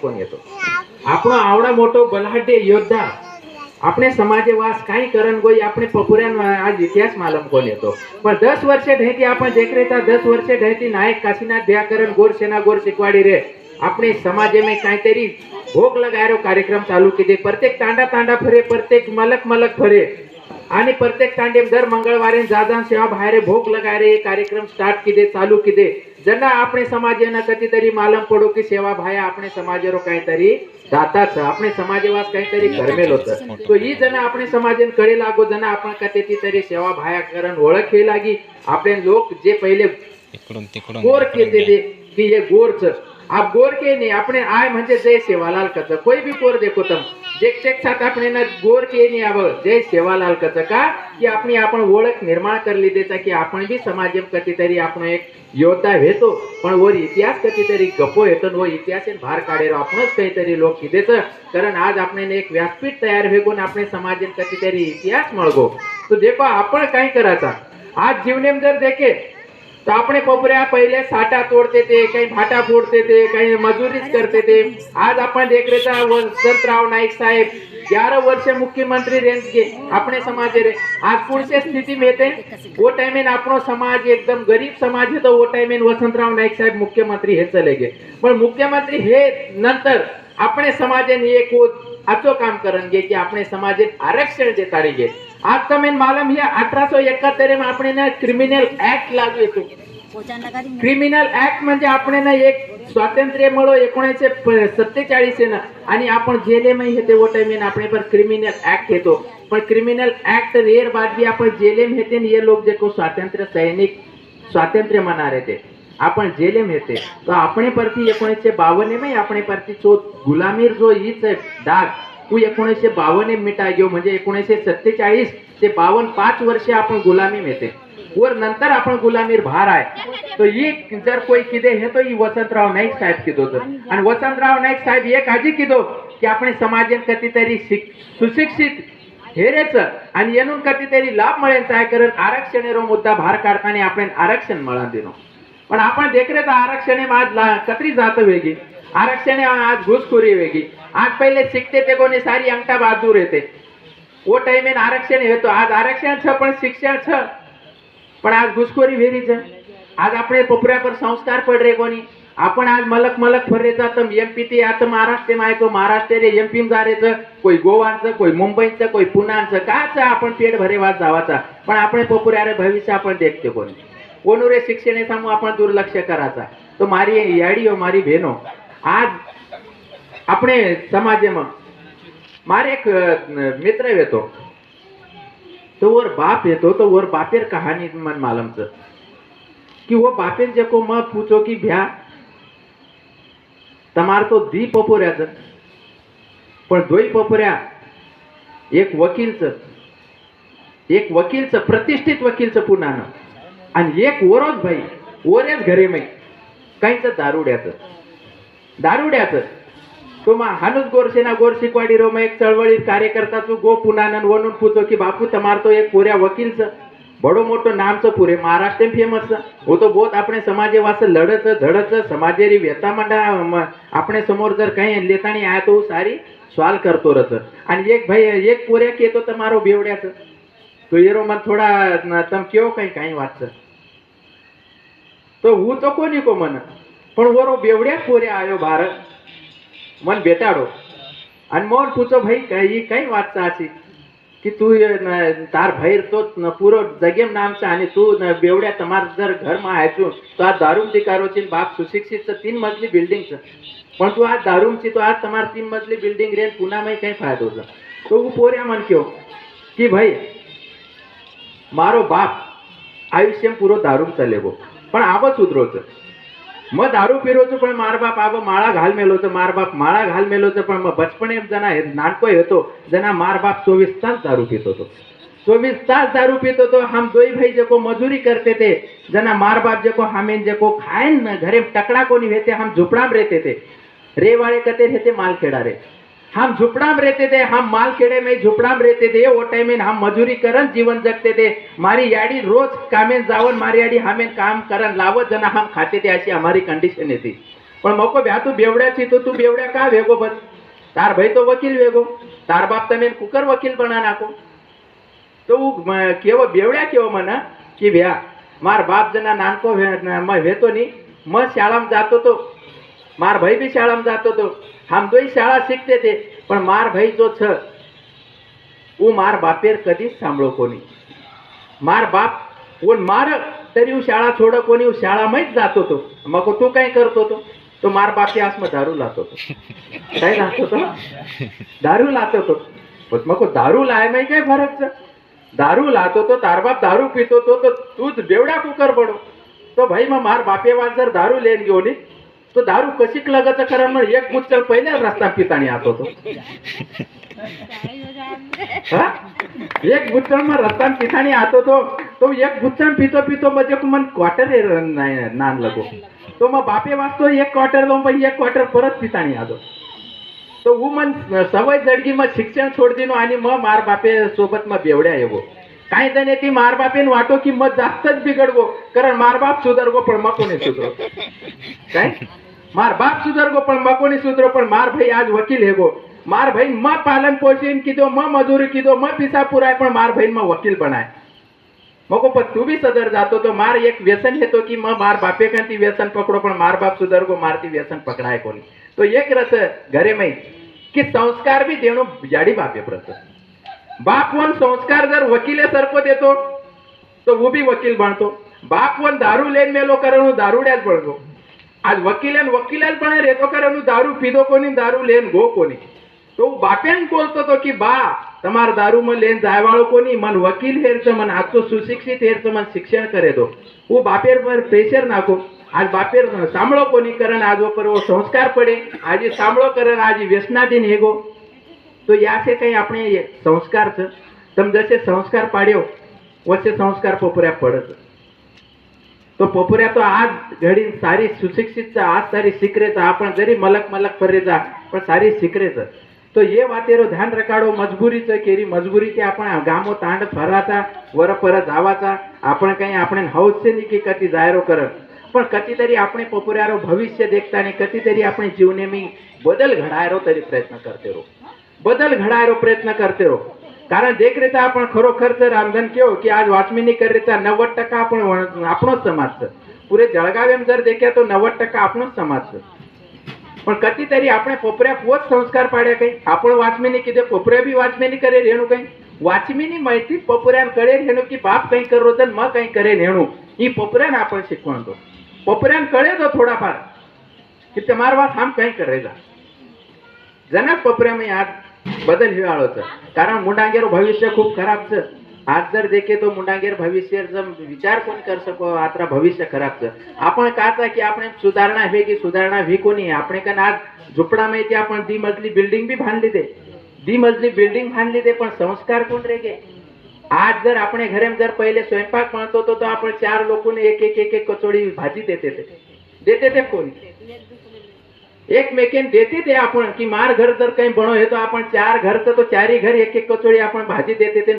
કોની હતો? આપણો આવડો મોટો બલાઢ્ય યોદ્ધા. આપણે સમાજે વાસ કાંઈ કરન કોઈ આપણે પપુરાનો આજ ઇતિહાસ માલમ કોની હતો? પણ દસ વર્ષે ઢેકી આપણે દેખરેતા દસ વર્ષે ઢેકી નાયક કાશીનાથ વ્યાકરણ ગોર સેના ગોર શીખવાડી રે. આપણે સમાજે મેં કાંઈ તેરી ભોગ લગાડ્યો, કાર્યક્રમ ચાલુ કીધી. પ્રત્યેક તાંડા તાંડા ફરે, પ્રત્યેક મલક મલક ફરે. आणि प्रत्येक तांडे दर मंगळवारे जाधन सेवा बाहेर भोक लगाय रे कार्यक्रम स्टार्ट किदे चालू किदे? जना आपण समाज कधी कधीतरी मालम पडो की सेवा भाया आपणे समाजा रो काहीतरी जाताच आपणे समाजवास काहीतरी करमेल होत. तो ही जन आपण समाजा ने कडे लागो जना आपण कते तरी सेवा भाया करण ओळख ही लागी. आपले लोक जे पहिले गोर केले की हे गोरच. आप गोर के नहीं अपने आय म्हणजे जय सेवालाल कच कोई भी पोर देखो तम जेक चेक साथ अपने न गोर के नहीं आव। जय सेवालाल कच का की अपनी आपण ओळख निर्माण कर ली देता की आपण भी समाज कधीतरी आप एक योद्धा वेतो पण वर इतिहास कधीतरी गप्पो येतो व इतिहास भार काढेल आपणच काहीतरी लोक किदेच कारण आज आपण एक व्यासपीठ तयार भेगून आपण समाज कधीतरी इतिहास मळगो। तो देखो आपण काय करायचा? आज जीवनेम जर देखे तो આપણે પપર્યા पहिले साठा तोडते ते काही भाटा फोडते ते काही मजुरीच करते ते आज आपण देखरेचा वसंतराव नाईक साहेब ग्यारह वर्ष मुख्यमंत्री रेंज के अपने समाज रे आज पुढच्या स्थिती में येते वो टाइम में आपणो समाज एकदम गरीब समाज है तो वो टाइम में वसंतराव नाईक साहेब मुख्यमंत्री हे चले गे पण मुख्यमंत्री हे नंतर આપણે સમાજને એક આચો કામ કરન गे की આપણે સમાજે आरक्षण देता गे आपका मेन मालूम है अठराशे एकाहत्तर में अपने क्रिमिनल एक्ट लागू होतो क्रिमिनल ऍक्ट म्हणजे आपण एक स्वातंत्र्य मिळो एकोणीसशे सत्तेचाळीस ना. आणि आपण जेले में हेते वो टाइम आपण पर क्रिमिनल ऍक्ट येतो पण क्रिमिनल ऍक्ट रेर बाद भी आपण जेले में हेते ये लोग जेको स्वातंत्र्य सैनिक स्वातंत्र्य मना रहे थे आपण जेले में हेते तो. अपने परती एकोणीसशे बावन्न में अपने परती जो गुलामीर जो हीच आहे डाग तू एकोणीसशे बावन्न मिटा घेऊ म्हणजे एकोणीसशे सत्तेचाळीस ते बावन्न पाच वर्षे आपण गुलामी मेते. वर नंतर आपण गुलामीर भार आहे. तो ही जर कोई किदे हे तो वसंतराव नाईक साहेब किदो तर आणि वसंतराव नाईक साहेब एक आजी किदो की आपण समाजात कधीतरी शिक सुशिक्षित हेरेच आणि येणून कधीतरी लाभ मिळेल आहे कारण आरक्षण मुद्दा भार काढताना आपण आरक्षण मिळा दिनो. पण आपण देखरेच आरक्षण आज ला- कत्री जात वेगळी. आरक्षण आज घुसखोरी वेगळी आज पहले शिकते थे कोणी सारी अंगठा बहादूर येते. वो टाइम आरक्षण येतो. आज आरक्षण छ पण शिक्षा छ. पण आज घुसखोरी वेरी छ. आज आपले पोपऱ्या पर संस्कार पड रे कोणी. आपण आज मलक मलक फरे जातम एमपी ते आता महाराष्ट्र मायको महाराष्ट्र रे एमपी जारेचं कोई गोवाचं कोई मुंबईचं कोई पुण्याचं काच आपण पेट भरे वाद जावाचा. पण आपण पोपुऱ्या रे भविष्य आपण देखते कोणी. कोणू रे शिक्षणे सामू आपण दुर्लक्ष करायचा तो मारी याडी हो मारी भेनो. आज આપણે સમાજમાં મારે એક અ, મિત્ર હતો तो वर बाप येतो तो वर बापेर कहानी मन मालमच कि वो बापेर जेको म पूछो की भ्या તમાર તો દી પપોર્યા પણ दोई पपोऱ्या एक वकीलच एक वकीलच प्रतिष्ठित वकीलच पुन्हानं आणि एक वरोज भाई वरेच घरे मै काहीच दारुड्याचं दारुड्याचं. तुम्हा हानुस गोरसेना गोरशिकवाडी रोम एक चळवळीत कार्यकर्ता कार्यकर्ताचं गो पुनानन वनून पुचो की बापू तमारतो एक पुऱ्या वकीलचं. बडो मोठो नामचं पुरे महाराष्ट्र फेमस हो तो बहुत आपण समाजे वास लढत झडत समाजेरी व्यथा मंडा आपण समोर जर काही लेतानी आहे तो सारी सॉल करतो रच. आणि एक भाई एक पुऱ्या केतो मारो बेवड्याचं. तो येरो मन थोडा तम केव काही काही वाटचं. तो हू तो कोणी को म्हण पण वरो बेवड्या कोरे आयो भारत मन बेटाडो आणि मन पुचो भाई काही काही वाटचा असे की तू तार भैर तो पुरो जगेम नामचा आणि तू बेवड्या तमार जर घर मायचो तो आज दारूम दिकारोची बाप सुशिक्षित तीन मजली बिल्डिंग पण तू आज दारुम दारूमची तो आज तमार तीन मजली बिल्डिंग रे पुन्हा मी काही फायदो तो पोऱ्या मन क्यो की भाई मारो बाप आयुष्यम पुरो दारूम चलेबो. पण आवच उतरवचं मग दारू पिरोचं पण मारबाप आब माळा घाल मेलो तर मारबाप माळा घाल मेलो पण मग बचपण एक जना नानपो येतो जना मारबाप चोवीस तास दारू पित होतो. चोवीस तास दारू पित होतो हम दोई भाई जेको मजूरी करते थे जना मार बाप जेको हामेन जेको खाएन न घरे टकड़ा कोनी वेते हम झुपडाम रेते रहते थे. रे वाले कहते रहते माल खेड़ा रे. हम झुपड़ा में रहते थे हम माल खेड़े में झुपड़ा में रहते थे वो टाइम में हम मजूरी करन जीवन जगते थे मारी याडी रोज कामेन जावन मारी याडी हमें काम करन लावत जना हम खाते थे अशी हमारी कंडिशन येते પણ મોકો ભ્યા તું બેવડ્યા છી તો તું બેવડ્યા કા વેગો બસ તાર ભાઈ તો વકીલ વેગો તાર બાપ તમે એને કુકર વકીલ બના નાખો તો હું મ- કેવો બેવડ્યા કેવો મને કે ભ્યા માર બાપ જના નાનકો વે- મ વેતો નહીં મ શાળામાં જાતો તો मार भाई भी शाळा में जातो तो. हम दोही शाळा शिकते ते पण मार भाई जो छ ऊ मार बापेर कधीच सांभळो कोणी. मार बाप कोण मार तरी शाळा छोड कोणी शाळा शाळामयच जातो तो. मग तू काय करतो तो? तो मार बापी आसम दारू लातो तो. काय लातो तो? दारू लातो तो. मग दारू लाय माही काय फरक दारू लातो तो तारबाप दारू पितो तो तूच बेवडा कुकर बडो. तो भाई मग मार बापे वाज जर दारू लेन घेऊन तो दारू कशीक लागायचा करा मग एक गुच्चल पहिल्या रस्ता पिताणी आत होतो. एक गुच्चल मग रस्ता पिताणी आत होतो. तो एक गुच्चल पितो पितो म्हणजे मन क्वार्टर नान लगो. तो मग बापे वाचतो एक क्वार्टर लावून पण एक क्वार्टर परत पिताणी आलो तो ऊ मन सवय जडगी मग शिक्षण सोड दिनो आणि मग मार बापे सोबत मग बेवड्या येवो. काही जण ती मारबापेन वाटो की मग जास्तच बिघडवो. कारण मार बाप सुधारवो पण मग कोणी सुधरव. काय? मार बाप सुधरगो पण मको नाही सुधरो पण मार भाई आज वकील हेगो मार भाई म पालन पोषण कीधो म मजुरी कीधो म पिसा पुराय पण मार भाई म वकील बनाय मको पण तू बी सदर जातो तो मार एक व्यसन येतो की मग मार बापे का ती व्यसन पकडो पण मार बाप सुधरगो मार ती व्यसन पकडाय कोणी तो एक रस घरे मै की संस्कार बी देणो जाडी बापे प्रत बाप वन संस्कार जर वकिले सरको देतो तो वो बी वकील बनतो बाप वन दारू लेन मेलो कारण હું દારૂડિયા જ બનતો આજ વકીલે વકીલાલ પણ રેતો કરે હું દારૂ પીધો કોની દારૂ લેન ગો કોની? તો હું બાપેન બોલતો તો કે, બા, તમારે દારૂમાં લેન જાયવાળો કોની? મન વકીલ હેર છે મને આજ તો સુશિક્ષિત હેર છે મન શિક્ષણ કરે દો. હું બાપેર પર પ્રેશર નાખો. આજ બાપેર સાંભળો કોની કરણ આજ ઉપર એવો સંસ્કાર પડે. આજે સાંભળો કરણ આજે વ્યસનાધીન હેગો. તો યા છે કંઈ આપણે સંસ્કાર છે? તમે જશે સંસ્કાર પાડ્યો, વચ્ચે સંસ્કાર પોપર્યા પડે છે तो पपुऱ्या तो आज घडी सारी सुशिक्षितचा आज सारी सिकरेचा आपण जरी मलक मलक जा पण सारी सिकरेचं. तो ये वातेरो ध्यान रकाडो मजबुरीचं केरी मजबुरी की आपण गामो तांड फराचा वर पर जावाचा आपण काही आपण नी निकी कती जायरो करत. पण कधीतरी आपण आपण पपुऱ्यारो भविष्य देखता आणि कधीतरी आपण जीवने मी बदल घडायरो तरी प्रयत्न करते रो बदल घडायरो प्रयत्न करते रो कारण देखरेचा आपण खरोखर जर रामधन केव की आज वाचमिनी करेचा नव्वद टक्का आपण आपणच समाज पुरे जळगाव एम जर देख्या तो नव्वद टक्का आपणच समाज पण कधी तरी आपण पोपऱ्या पोच संस्कार पाड्या काही? आपण वाचमिनी किती पोपऱ्या बी वाचमिनी करे रेणू काही? वाचमिनी माहिती पोपऱ्यान कळेल हेणू की बाप काही करो तर मग काही करे रेणू? ही पोपऱ्यान आपण शिकवण शिकवणतो. पोपऱ्यान कळे तो थोडाफार की ते मारवास हम काही करायचा जनक पोपऱ्या मी आज પોપર્યાને આપણે શીખવાનું તો પોપર્યાને કરે તો થોડા ફાર કે તમારી વાત આમ કઈ કરે જા જનક પપરામાં યાદ બદલ હિવાળો છે કારણ મુંડાંગેરો ભવિષ્ય ખૂબ ખરાબ છે આજ જર દેખે તો મુંડાંગેર ભવિષ્ય જમ વિચાર કોણ કરી શકો આતરા ભવિષ્ય ખરાબ છે આપણે કાચા કે આપણે સુધારણા હે કે સુધારણા વી કોની આપણે કન આજ ઝૂંપડામાં ત્યાં પણ દી મજલી બિલ્ડિંગ બી ભાન લીધે દી મજલી બિલ્ડિંગ ભાન લીધે પણ સંસ્કાર કોણ રહે કે આજ જર આપણે ઘરે જર પહેલે સ્વયંપાક ભણતો તો તો આપણે ચાર લોકોને એક એક એક એક કચોડી ભાજી દેતે તે દેતે તે કોની एकमेकीने देते ते आपण. की मार घर जर काही बनव हे तर आपण चार घरचं तर चारही घर एक एक कचोळी आपण भाजी देते ते